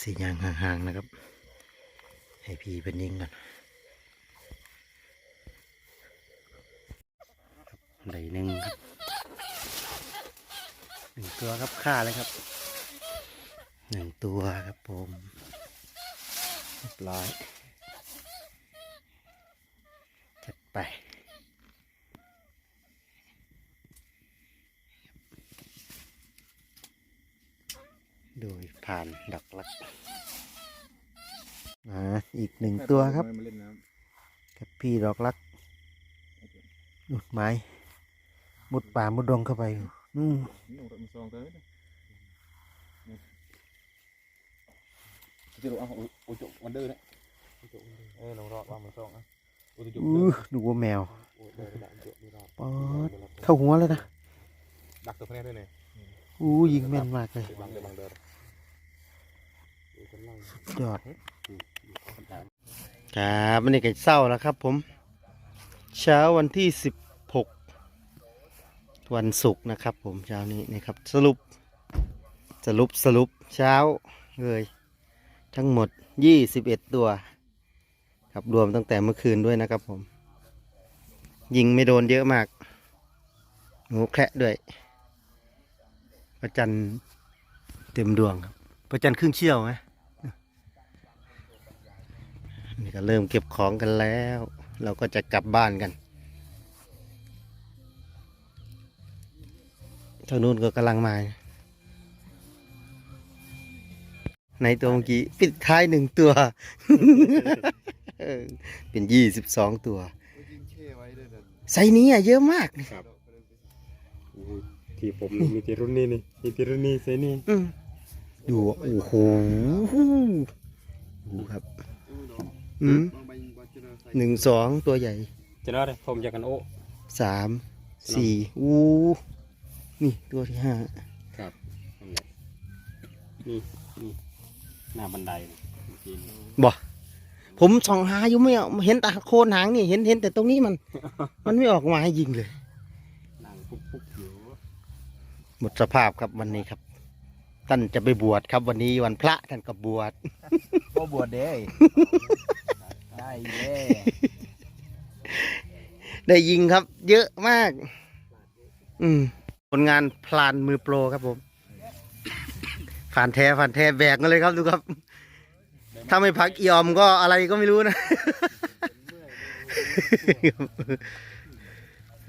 สี่ยางห่างๆนะครับ ให้พี่เป็นยิงกันได้หนึ่งครับหนึ่งตัวครับฆ่าเลยครับหนึ่งตัวครับผมเรียบร้อยจัดไป โดย ผ่านดอกลักอ่าอีกหนึ่งตัวครับมาเล่นน้กับพี่ดอกลักอุดไม้มุดป่ามุดดงเข้าไปอืมำนี่เราซองเต้จะรู้เอาโอ้จุกวันเดอร์เนี่ยเออลองรอว่ามันซองอะโอ้จุกอู้ดูว่าแมวโอ้เดินดักจุกนี่รอปอดเข้าหัวเลยนะดักตัวแน่ด้วยเนี่ยอู้ยิงแม่นมากเลยบังเดินบังเดิน ยอดครับวันนี้ก็เศร้าแล้วครับ ผม เช้าวันที่สิบหกวันศุกร์นะครับ ผมเช้านี้นะครับ สรุป สรุปสรุปเช้าเลยทั้งหมดยี่สิบเอ็ดตัว ครับรวมตั้งแต่เมื่อคืนด้วยนะครับ ผม ยิงไม่โดนเยอะมากหนูแคระด้วยพระจันเต็มดวงครับพระจันครึ่งเชี่ยวไหม นี่ก็เริ่มเก็บของกันแล้ว เราก็จะกลับบ้านกันทางนู้นก็กำลังมา ในตัวเมื่อกี้ปิดท้ายหนึ่งตัวเออเป็นยี่สิบสองตัวยิงเช่ไว้ด้วยนะไซส์นี้อะเยอะมากครับที่ผมมีที่รุ่นนี้นี่มีที่รุ่นนี้เซนี่อืมดูอะโอ้โหดูครับ อืมหนึ่งสองตัวใหญ่จะได้ผมจากกันโอ้สามสี่อู้นี่ตัวที่ห้าครับนี่นี่หน้าบันไดจริงบ่ผมส่องหาอยู่ไม่เอาเห็นแต่โคนหางนี่เห็นเห็นแต่ตรงนี้มัน มันไม่ออกมาให้ยิงเลยนั่งปุ๊บปุ๊บอยู่หมดสภาพครับวันนี้ครับ ท่านจะไปบวชครับวันนี้วันพระท่านก็บวชก็บวชเด้ ได้เด้ได้ยิงครับ เยอะมาก อืมผลงานพลานมือโปรครับผมผ่านแท้ผ่านแท้แบกกันเลยครับดูครับ ถ้าไม่พักอีอมก็อะไรก็ไม่รู้นะ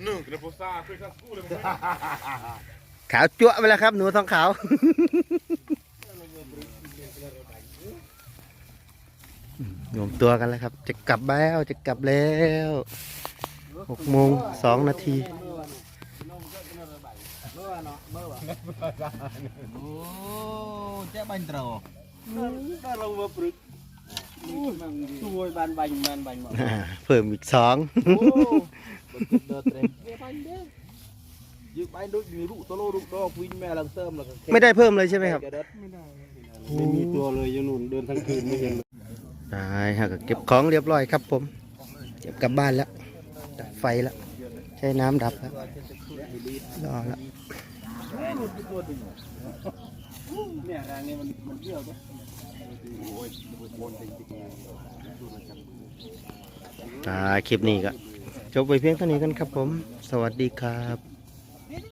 นึ่งกระโปซาเพื่อข้าสู้เลยขาวจั่วไปแล้วครับ หนูทองขาว รวมตัวกันแล้วครับ จะกลับแล้วจะกลับแล้วหกโมงสองนาทีโอ้เจ๊บันเตรอถ้าเรามาปรึกช่วยบันบันบันบันหมดอ่าเพิ่มอีกสองโอ้บันเดินเตร็มเจ๊บันเด้ยึดไปดูมีลูกตัวลูกดอกวิ่งแม่ลังเติมแล้วก็ไม่ได้เพิ่มเลยใช่ไหมครับ ไม่มีตัวเลยยังหนุนเดินทั้งคืนไม่เห็น ได้ฮะก็เก็บของเรียบร้อยครับผม เก็บกลับบ้านแล้ว ดับไฟแล้ว ใช้น้ำดับแล้วรอแล้วเนี่ยทางนี้มันมันเที่ยวตัวอ่าคลิปนี้ก็จบไปเพียงเท่านี้กันครับผม สวัสดีครับ